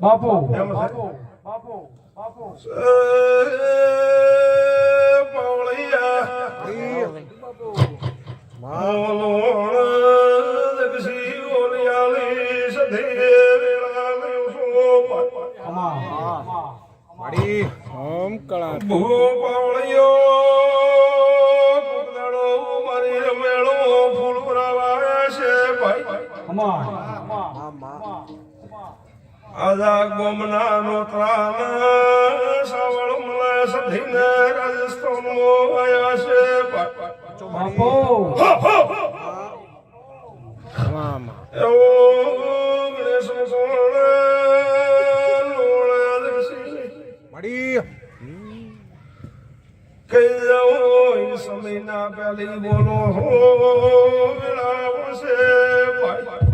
બાપુ. છે. બાપુ. બાપુ. માડી ઓમ આજા ગોમના નોતરાન સાવળ મલા સધીને રાજસ્થાન મો આયા છે. બાપો. મામા એવો ગણેશ સોણ લોણા દક્ષી માડી કઈ જાઉં સમયના પહેલી બોલો હો વેળાવણ છે ભાઈ.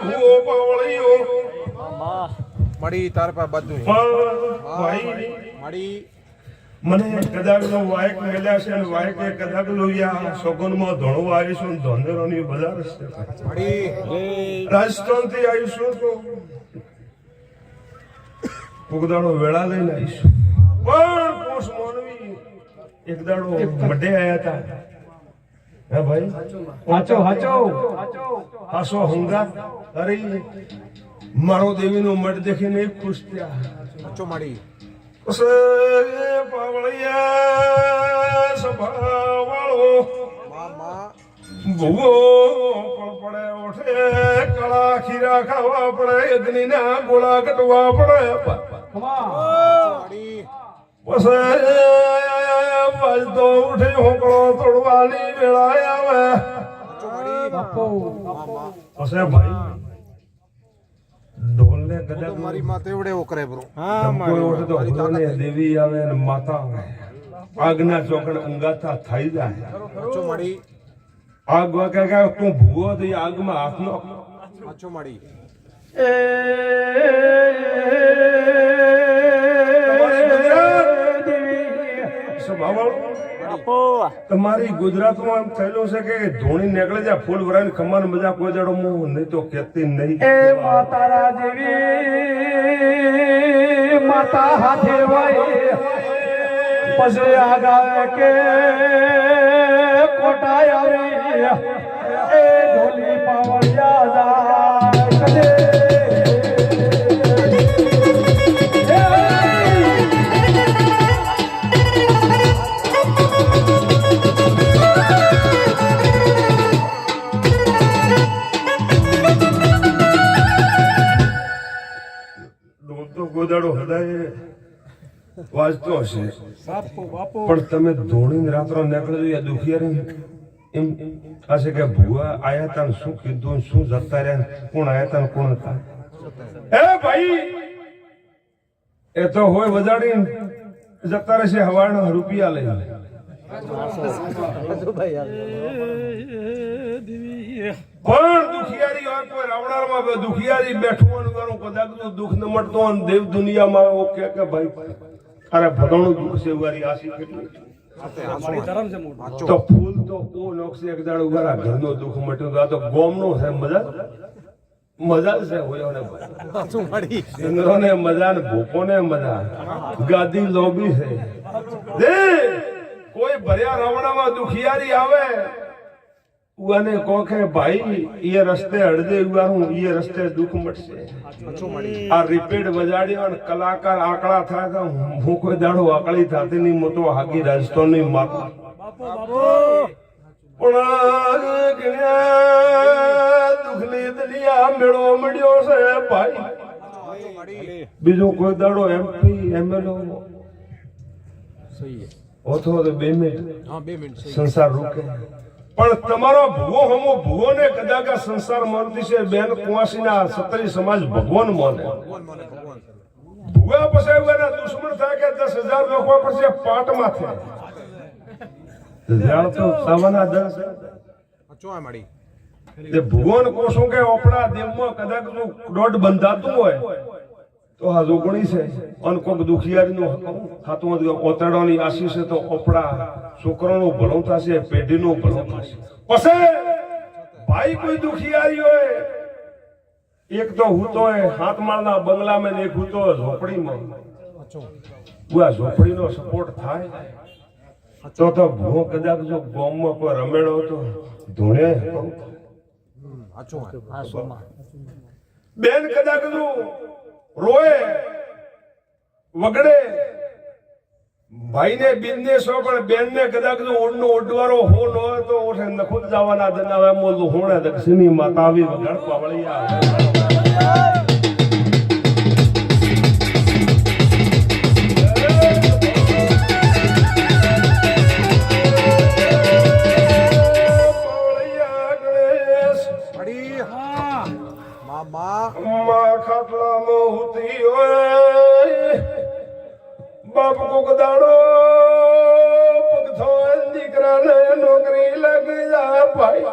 ભૂવો પાવળીઓ મળી તાર પર બધું. મળી મને કદાચ નો વાયક મળ્યા છે અને વાયકે કદાચ લોહિયા સોગનમાં ધણો આવીશું ધોંધરોની બજાર છે. માડી રાજસ્થાનથી આવીશું તો પુગદાડો વેળા લઈને આવીશું. પણ પોષ મોનવી એક દાડો મઢે આયા હતા હે ભાઈ? હાચો હાચો. હાસો હંગા. અરે મારો દેવીનો મઠ દેખીને ખુશ થયા. હાચો માડી. પાવળિયા સભાવાળો મામા ભૂવો પડે ઓઠે કળા ખીરા ખાવા પડે અગ્નિના ગોળા કટવા પડે. અમાર તો ઉઠી હોકળો તોડવાની વેળા આવે. ભાઈ? ઢોલને કદાચ મારી માતે એવડે બ્રો. કોઈ ઓઠે તો દેવી આવે અને માતા આવે. આગના ચોકડ અંગાથા થઈ જાય. અચ્છો માડી આગ કે તું ભૂવો થઈ એ આગમાં હાથ નો અચ્છો તમારી ગુજરાતમાં એમ થયેલું છે કે ધોણી નીકળે છે ફૂલ ભરાઈને ખમાન મજા કોઈ જડો હું નહીં તો કેતી નહીં. એ માતારા દેવી માતા હાથે હોય પછી આગાવે કે કોટા આવી. એ ઢોલી પાવડિયા ગોદાડો હદાય વાજતો હશે. પણ તમે ધોણીને રાત્રો નીકળજો યા દુખિયા એમ આ કે ભુવા આયા તા શું કીધું, શું જતા રહ્યા કોણ આયા તા કોણ હતા? એ ભાઈ, એ તો હોય વજાડી જતા રહેશે હવાના રૂપિયા લઈને. બેઠવાનું કરું દુઃખ ન મળતો દેવ દુનિયામાં ઓકે કે ભાઈ અરે દુઃખ છે તો ફૂલ તો ઘરનો દુઃખ મટ્યો આ તો ગોમનો છે મજા મજા છે હોયો ને અચ્છો માડી સિંગરો ને મજા ને મજા ગાદી લોબી છે કોઈ ભર્યા રમણામાં દુખિયારી આવે? ઉગાને કોખે ભાઈ એ રસ્તે અડદે ઉગારું એ રસ્તે દુઃખ મટશે આ રિપીટ વજાડ્યો અને કલાકાર આકડા થાય તો હું કોઈ દાડો આકડી થતી નહીં હાકી દલિયા મેળો મળ્યો છે, ભાઈ. અચ્છો બીજું કોઈ દાડો એમપી એમએલઓ ઓથો તો બે મિનિટ. સંસાર રૂકે. પણ તમારો ભૂવો હમો ભૂવો ને કદાચ આ સંસાર માનતી છે બેન કુવાસીના સત્તરી સમાજ ભગવાન માને. ભૂવા પછી એના દુશ્મન થાય કે દસ હજાર લોકો પછી પાટમાં થાય. જાણ તો સાવાના દસ. અચ્છો આ તે ભગવાન કોશું કે આપણા દેવમાં કદાચ દોઢ બંધાતું હોય તો આ જોગણી છે. અને કોક દુખિયારીનું હાથમાં ઓતરડાની આશીષ છે તો ઓપડા છોકરાનું ભલું થશે પેઢીનું ભલું થશે. પછી ભાઈ કોઈ દુખિયારી હોય એક તો હું તો હાથ માળના બંગલામાં ને એક હું તો ઝોપડીમાં. આ ઝોપડીનો સપોર્ટ થાય. તો તો ભો કદાચ જો ગોમમાં કોઈ રમેડો તો ધૂણે બેન કદાચ જો રોએ, વગડે. ભાઈને બિઝનેસ હોય પણ બેનને કદાચ ઓડનો ઓડવારો હો ન હોય તો ઓઠે નખુદ જવાના દનાવે મોલ હોણે દક્ષિણી માતા આવી વગડ પાવળિયા કોક દાડો દીકરાને નોકરી લાગી જા ભાઈ.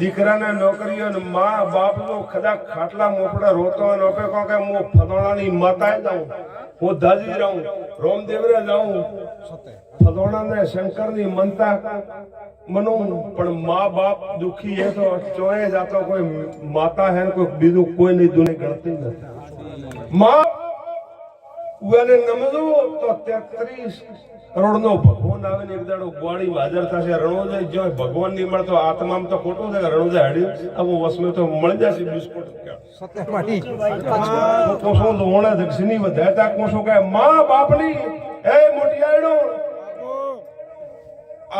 દીકરાને નોકરીઓ માં બાપ નો ખદા ખાટલા મોપડા રોતો હોય ને ઓપે કહો કે હું ફદોણાની માતા જાઉં. હું દાજી જાઉં રોમદેવરે જાઉં. શંકર શંકરની મનતા મનું પણ મા બાપ દુખી હે તો ચોએ જાતો કોઈ માતા હે કોઈ બીજું કોઈ નહીં દુની ગણતી નથી. મા ઉગાને નમજો તો 33 કરોડ નો ભગવાન આવે ને એક દાડો ગોળી હાજર થશે. રણોદય જો ભગવાનની મળતો આત્મામાં તો ખોટું છે રણોદય હડી આવું વસમે તો મળી જશે બિસ્કુટ. માડી કોસો લોણા દક્ષિણી વધારતા કોસો કે મા બાપની? એ મોટિયાડો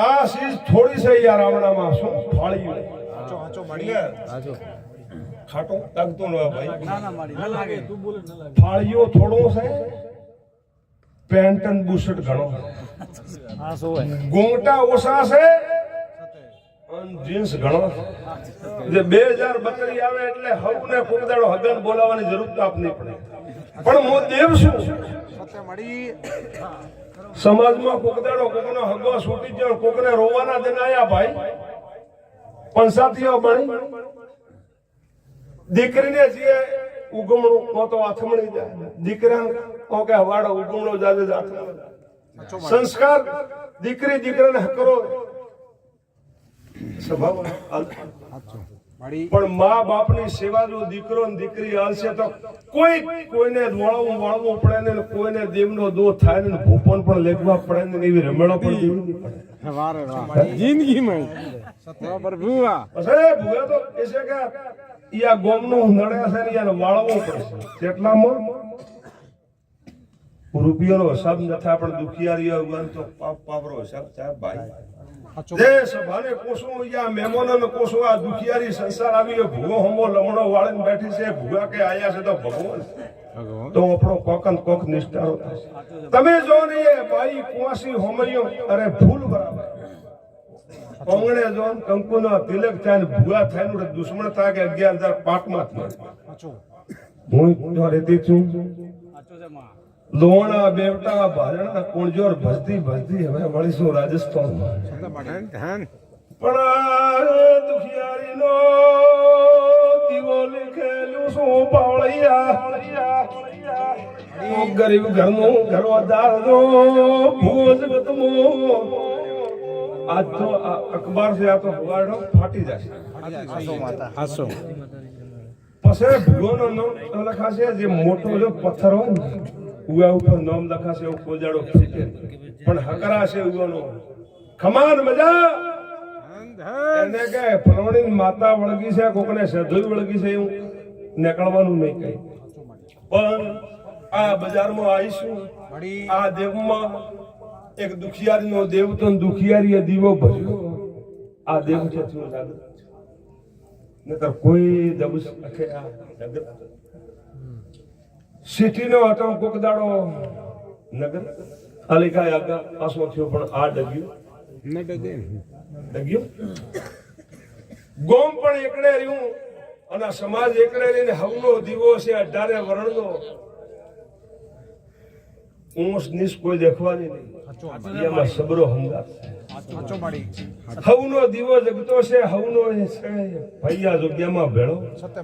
આ ચીજ થોડી છે યાર આવડામાં શું ફાળી સાચો સાચો માડી ખાટો લાગતો ન ના ભાઈ ફાળીઓ થોડો છે. પેન્ટ અને બુશર્ટ ઘણો. ઘૂંઘટા ઓછા છે જીન્સ ઘણો જે બે હજાર બત્રી આવે એટલે હવને કોકદાડો હગન બોલાવવાની જરૂર તો આપ નહીં પડે પણ હું દેવ છું. સમાજમાં કોકદાડો કોકનો હગો છૂટી ગયો કોકને રોવાના દિન આયા ભાઈ. પંચાતીઓ બની દીકરીને જે ઉગમણું કો તો અથમણી જાય. દીકરા કો કે હવાડો ઉગમણો જાજે આથમણો. સંસ્કાર દીકરી દીકરાને કરો. સ્વભાવ પણ મા બાપની સેવા જો દીકરો ને દીકરી હાલશે તો કોઈ કોઈને વળવું વળવું પડે ને કોઈને દેવનો દો થાય ને ભૂપન પણ લેખવા પડે ને એવી રમેડો પણ દેવી પડે. જિંદગીમાં. ભૂવા. ભૂયા તો કે ઈ આ ગોમનું નડે છે ને વાળવું પડશે. કેટલામાં રૂપિયાનો હિસાબ નથી પણ દુખિયારી ઉગન તો પાપ પાપરો હિસાબ થાય ભાઈ. જે સભાને કોસો યા મહેમાનોને કોસો આ દુખિયારી સંસાર આવી ભૂગો હમો લમણો વાળીને બેઠી છે ભૂગા કે આયા છે તો ભગવાન. તો આપણો કોકન કોક નિષ્ઠારો તમે જો ને એ બાઈ કુવાસી હોમૈયો અરે ભૂલ બરાબર. કોંગણે જોન ને કંકુનો તિલક થાય ને ભૂગા થાય ને દુશ્મન થાય કે અગિયાર હજાર થાય સાચું હું જો રેતી છું. લોણા બેવટા ભાજણા કોણજોર ભજતી ભજતી હવે મળીશું રાજસ્થાનમાં. સત્ય પણ દુખિયારી નો દીવો લીખેલું શું પાવળિયા? ગરીબ ઘરનું ઘરવાદારનો ભોજ ગતમો આજ તો આ અખબાર છે આ તો હવાડો ફાટી જશે હાસો. પછી ભૂગોનો નામ લખાશે જે મોટો જો પથ્થર હોય ને ઉગા ઉપર નામ લખાશે એવું કોજાડો ફીટે પણ હકરા છે ઉગાનો ખમાન મજા! એને કે ફલવણી માતા વળગી છે કોકને સધોઈ વળગી છે એવું નીકળવાનું નહીં કઈ પણ આ બજારમાં આવીશું. આ દેવમાં એક દુખિયારીનો દેવ તો દુખિયારીએ દીવો ભર્યો. આ દેવ છે. કોઈ દબસ અખે આ સિટીનો હતો કોકદાડો નગર. અલીકાય આગા પાસો થયો, પણ આ ડગ્યું. ન ડગે ડગ્યું? ગોમ પણ એકડે રહ્યું અને સમાજ એકડે રહીને હવનો દીવો છે, અઢારે વર્ણનો. ઊંસ નીસ કોઈ દેખવાની નહીં. એમાં સબરો હવનો દીવો જગતો છે હવનો છે. ભૈયા જગ્યામાં ભેળો. સત્ય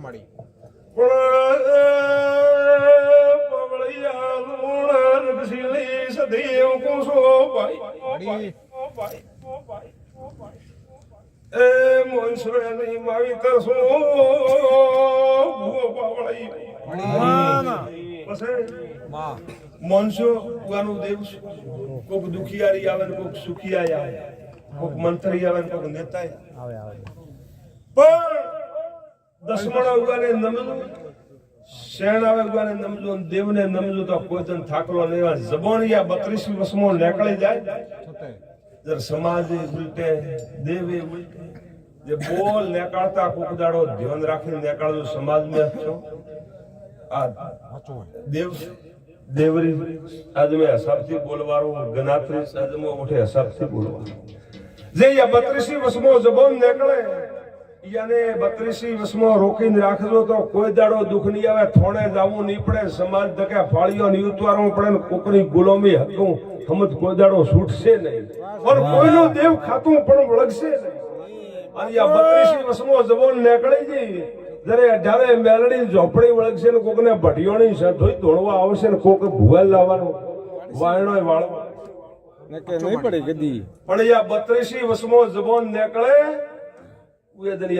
પણ શીલી કોસો ભાઈ એ મોનસો એની માવી તરસો ભૂવો પાવળાઈ પછી? માં મોનસો ઉગાનું દેવ કોક દુખિયારી આવે ને કોક સુખિયા આવે. કોક મંત્રી આવે ને કોક નેતા આવે પણ દસમણા ઉગાને નમજો શેણ આવે ઉગાને નમજો અને દેવને નમજો તો કોઈ તને થાકલો નહીં આવે જબોણિયા બત્રીસમી વસમો નીકળી જાય. જર સમાજે ઉલટે દેવે ઉલટે. જે બોલ નેકાળતા કોક ધ્યાન રાખીને નેકાળજો સમાજમાં છો. આ દેવ દેવરી આજ મેં હસાબથી બોલવાનું ગનાત્રી સાજમાં ઉઠે હસાબથી બોલવાનું. જે યા બત્રીસી વસમો જબોન નીકળે યાને બત્રીસી વસમો રોકીને રાખજો તો કોઈ દાડો દુઃખ નહીં આવે થોણે જાવું નહીં પડે સમાજ ધકે ફાળીઓ નહીં ઉતવારવું પડે ને કોકની ગુલામી હતું સમજ કોઈ દાડો છૂટશે નહીં. પણ કોઈનું દેવ ખાતું પણ વળગશે નહીં. અને યા બત્રીસી વસમો જબોન નીકળી જઈ જ્યારે અઢારે મેલડી ઝોપડી વળગશે ને કોકને ભટિયોની ધોઈ ધોળવા આવશે ને કોક ભૂવેલ લાવવાનો વાયણો વાળવા. ને નહીં પડી ગદી? પણ આ બત્રીસી વસમો જબોન નીકળે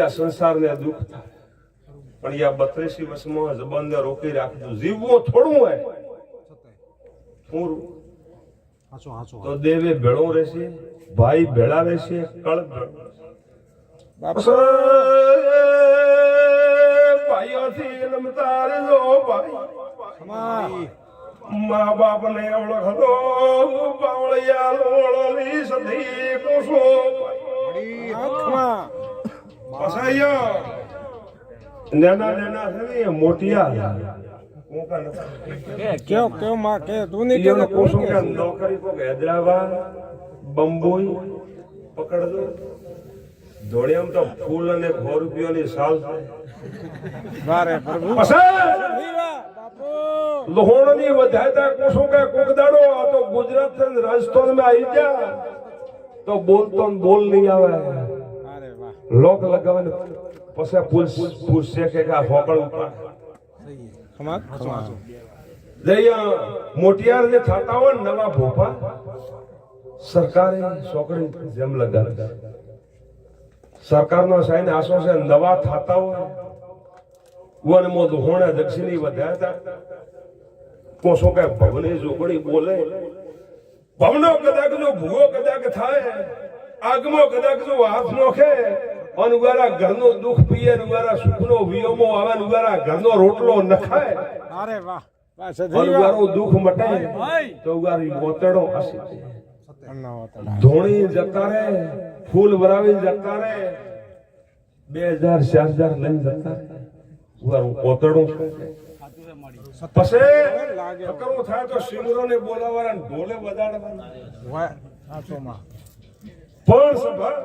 આ સંસારને દુઃખ થાય. પણ આ બત્રીસી વસમો જબોનને રોકી રાખજો. જીવવું થોડું હોય. તો દેવે ભેળો રહેશે ભાઈ ભેળા રહેશે કળ ભેળો બાપુ. ભાઈઓથી ભાઈ. મા બાપ ને ઓળખતો બાવળિયા લોળલી સધી આંખમાં પસાયો નેના નેના છે ને એ મોટિયા કયો કયો માં કે તું નહીં ઈયોને કે કોસો કે? નોકરી કોક હૈદરાબાદ બંબોઈ પકડજો. ધોળિયામ તો ફૂલ અને સો રૂપિયાની સાલ. વારે પ્રભુ. લોહણની વધારતા કોશો કે કોક દાડો આ તો ગુજરાત ને રાજસ્થાનમાં આવી જા તો બોલતો બોલ નહીં આવે. લોક લગાવે ને પછી ફૂલ પૂછશે કે આ ફોકળ ઉપર. મોટિયાર જે થતા હોય નવા ભોપા સરકારે છોકરી જેમ લગાવે સરકારનો સાઈન આશ્વાસન નવા થતા હોય વન મો હોણે દક્ષિણી વધારતા કોસો કે ભવને જોગણી બોલે ભવનો કદાચ જો ભૂવો કદાચ થાય આગમો કદાચ જો હાથ નોખે અને ઉગારા ઘરનો દુઃખ પીએ ને ઉગારા સુખનો વિયોમો આવે ને ઉગારા ઘરનો રોટલો નખાય. અરે વાહ ઉગારો દુઃખ મટે તો ઉગારી મોતડો હશે. હોતા ધોણી જતા રે ફૂલ ભરાવી જતા રે બે હજાર ચાર હજાર લઈને જતા રે ઉગારું કોતડું પછી ફકરો થાય તો સિમરો ને બોલાવવાના ઢોલે વગાડવાના પણ સભા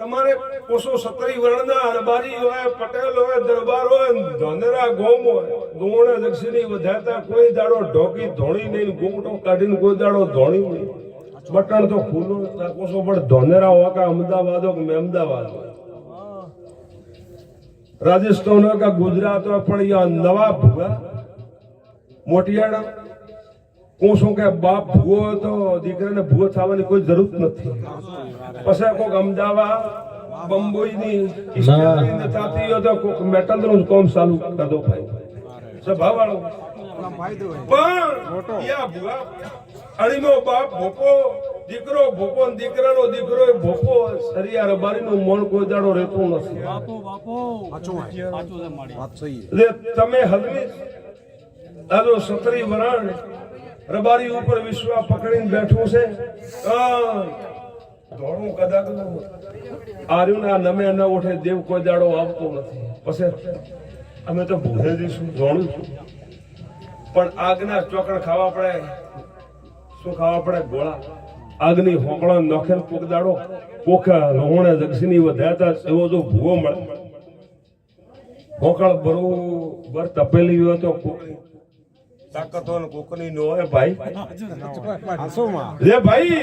તમારે કોસો સત્રી વર્ણના અરબારી હોય પટેલ હોય દરબાર હોય ધોનેરા ગોમ હોય ગોમણે દક્ષિણી વધારતા કોઈ દાડો ઢોકી ધોણી નહીં ઘૂંટો કાઢીને કોઈ દાડો ધોણી નહીં. બટન તો ખુલ્લું છો પણ ધોનેરા હોય કે અમદાવાદ હોય કે અમદાવાદ. હોય રાજસ્થાન હોય કે ગુજરાત હોય પણ અહીંયા નવા ભૂગા? મોટિયાણા હું શું કે બાપ ભૂવો હોય તો દીકરાને ભૂગો થવાની કોઈ જરૂર નથી. પછી કોઈક અમદાવાદ બંબોઈ ની. થતી હોય તો કોઈક મેટલનું કામ ચાલુ કરતો ભાઈ. સ્વભાવ વાળો આમ ફાયદો હોય. પણ યા ભૂવા અણીનો બાપ ભોપો દીકરો ભોપો દીકરાનો દીકરો એ ભોપો સરિયા રબારી નું મન કોઈ દાડો રહેતું નથી. સાચું હોય એટલે તમે હલવી. આજો સત્રી વરાણ રબારી ઉપર વિશ્વા પકડીને બેઠું છે. ધોળું કદાચ આર્યું ના નમે ન ઉઠે દેવ કોઈ દાડો આવતો નથી. પછી અમે તો ભૂલે દઈશું ધોણું છું. પણ આગના ચોકડ ખાવા પડે શું ખાવા પડે? ગોળા. આગની હોકળો નોખે ને પોખા કોક દક્ષિણી વધારતા એવો જો ભૂવો મળે. હોકળ બરોબર તપેલી હોય તો તાકાત ને કોકની નો હોય ભાઈ. લે ભાઈ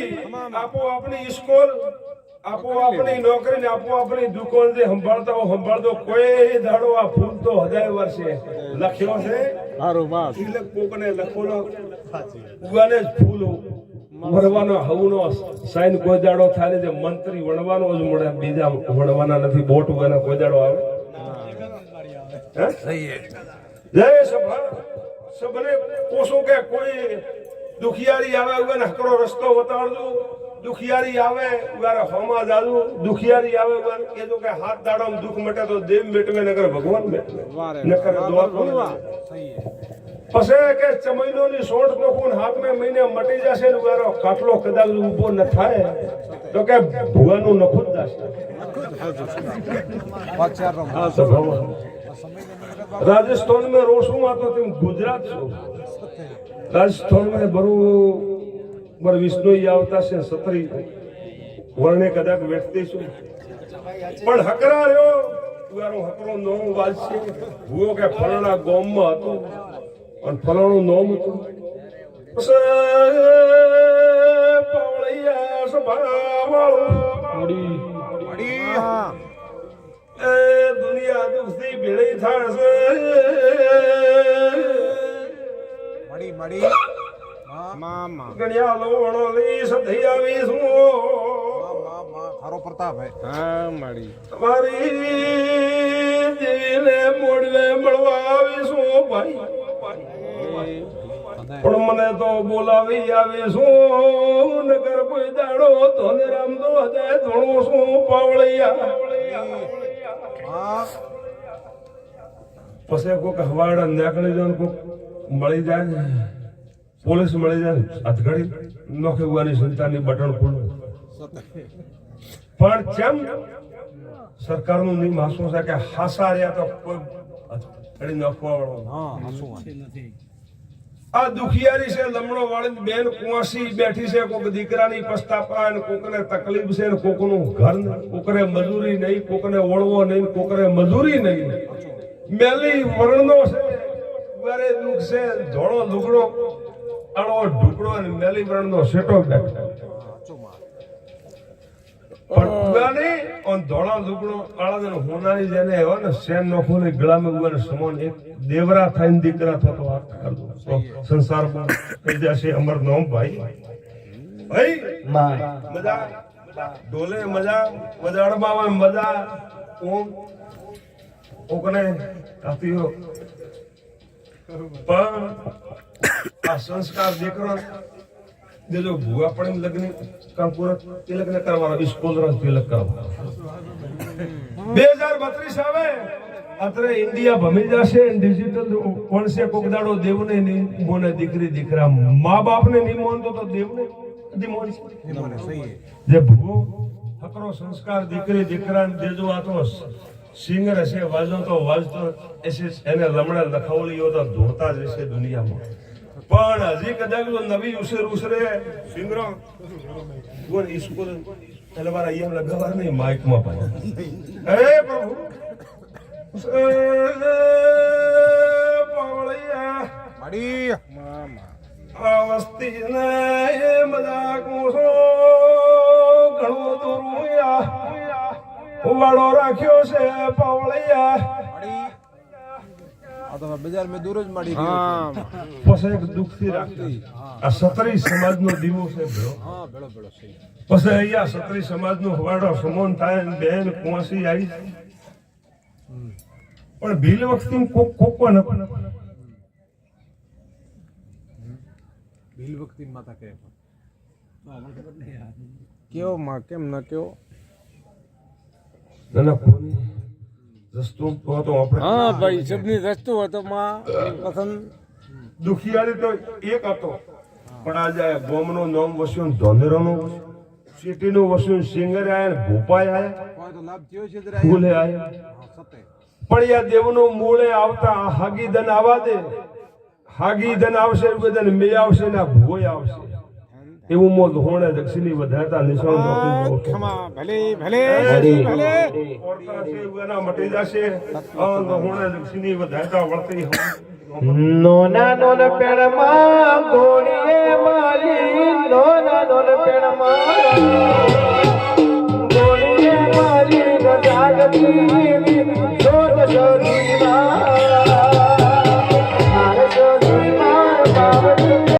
આપો આપણી સ્કૂલ આપો આપણી નોકરી ને આપો આપણી દુકાન જે સંભાળતા હો સંભાળતો કોઈ દાડો આ ફૂલ તો હજાર વર્ષે લખ્યો છે? સારું બસ. તિલક કોકને લખોનો ઉગાને જ ફૂલ. વણવાનો હવનો સાઈન ગોજાડો થાય છે જે મંત્રી વણવાનો જ મળે બીજા વણવાના નથી બોટ ઉગાના ગોજાડો આવે. જય સભા. સબને કોશો કે કોઈ દુખિયારી આવે ઉગાને હકરો રસ્તો બતાડજો. દુખિયારી આવે મારે હોમાં જાદુ દુખિયારી આવે પણ કે જો કે હાથ દાડામાં દુખ મટે તો દેવ મેટવે નકર ભગવાન મેટવે. નકર દુઆ પછે કે ચમૈનો ની સોંઠ નો હાથ મે મહિને મટી જશે ને મારો કાટલો કદાચ ઊભો ન થાય તો કે ભુવાનું નખુદ દાશે રાજસ્થાન મેં રોશું આ તો તેમ ગુજરાત છું રાજસ્થાન મેં બરું બરોબર વિષ્ણુ આવતા છે સત્રી. વર્ણે કદાચ વેઠતી છું. પણ હકરા રહ્યો ઉગારો હકરો નોમ વાજશે ભૂવો કે ફલાણા ગોમમાં હતો. અને ફલાણું નોમ હતું. પાવળિયા હા. એ દુનિયા દુખથી ભેળી થશે મળી મળી. મામા. ગણ્યા લોણો લઈ સધી આવી છું માં માં થારો પ્રતાપ હે. હા મળી તમારી દેવીને મોડવે મળવા આવી છું ભાઈ પણ મને તો બોલાવી આવી છું નગર કોઈ દાડો તો ને રામ તો હજાય ધોણું છું પાવળિયા. પછી કોઈક હવાડ નીકળી જો કોઈક મળી જાય ને. પોલીસ મળી જાય ને નોખે ઉવાની સંતાનની બટન ખોલું પણ કેમ સરકારનું નિયમ હાસું છે કે હાસા રહ્યા તો કોઈ હથઘડી નોખવા વાળો આ દુખિયારી છે લમણો વાળી બેન કુંવાસી બેઠી છે કોક દીકરાની પસ્તાપા ને કોકને તકલીફ છે ને કોકનું ઘર કોકરે કોકને મજૂરી નહીં કોકને ઓળવો નહીં કોકને મજૂરી નહીં. મેલી વર્ણનો છે દુઃખ છે ધોળો લુગડો આળો ઢુકડો અને મેલી નો સેટો બેઠો. હાચું માં પણ ઉગાની ઓન ધોળા લુગડો આળા ને હોનાની જેને ને સેન નો ખોલી ગળામાં ઉગાને સમોન એક દેવરા થઈને દીકરા થતો વાત કરતો તો સંસારમાં કહી જશે અમર નોમ ભાઈ. ભાઈ મજા ઢોલે મજા વજાડવામાં મજા ઓમ ઓકને કાતીઓ પણ આ સંસ્કાર દીકરો દેજો ભૂવા પડીને લગ્ન કાંકુર તિલક ને કરવાનો સ્કૂલ રસ તિલક કરવાનો. બે હજાર બત્રીસ આવે અત્રે ઇન્ડિયા ભમી જશે ડિજિટલ કોણસે કોક દેવને નહીં મોને દીકરી દીકરા મા બાપને નહીં મોનતો તો દેવને જે ભૂવો હકરો સંસ્કાર દીકરી દીકરાને દેજો આ તો સિંગર હશે વાજો તો વાજતો એને લમણે લખાવલીઓ તો ધોતા જ હશે દુનિયામાં. પણ હજી કદાચ નવી ઉસર ઉસરે સિંગરો. કોણ ઈસ્કૂલ એટલે મારા અહીંયા લગાવવા નહીં માઇકમાં પણ. હે પ્રભુ. પાવળિયા. મળી મામા આ વસ્તીને એ મજાક મોસો ઘણો દુરુયા વાળો રાખ્યો છે પાવળિયા. તો બજાર મેં દૂર જ હા. પછી એક દુઃખથી રાખતી આ સત્રી સમાજનો દીવો છે ભેળો. હા પછી અહીંયા સત્રી સમાજનો હવાડો સમોન થાય ને બેન કુંવાસી આવી પણ ભીલ વખતે કોક કોક પણ. ભીલ વખતી માતા કહે કેવો માં કેમ ન કેવો? નાના કોની રસ્તો તો તો આપણે હા ભાઈ સબની રસ્તો હતો માં પસંદ. દુખિયારી તો એક હતો. પણ આજે બોમનો નામ વસ્યું ધોંધેરોનો સિટીનું વસ્યું સિંગર આયા ભોપાઈ આયા. કોઈ તો લાભ થયો છે જરા ફૂલે આયા. પણ યા દેવનો મૂળે આવતા હાગી હાગીદન આવા દે. હાગીદન આવશે એવું મે આવશે ને આ ભોય આવશે. એવું મો ધોણે દક્ષિણી વધારતા નિશાન ક્ષમા ભલે ભલે ભલે. જશે. દક્ષિણી વધારતા વર્તી નોના નોન પેણમાં ગોળીએ મારી નોના નોન પેણમાં ગોળીએ મારી જાગતી સોટ સોરી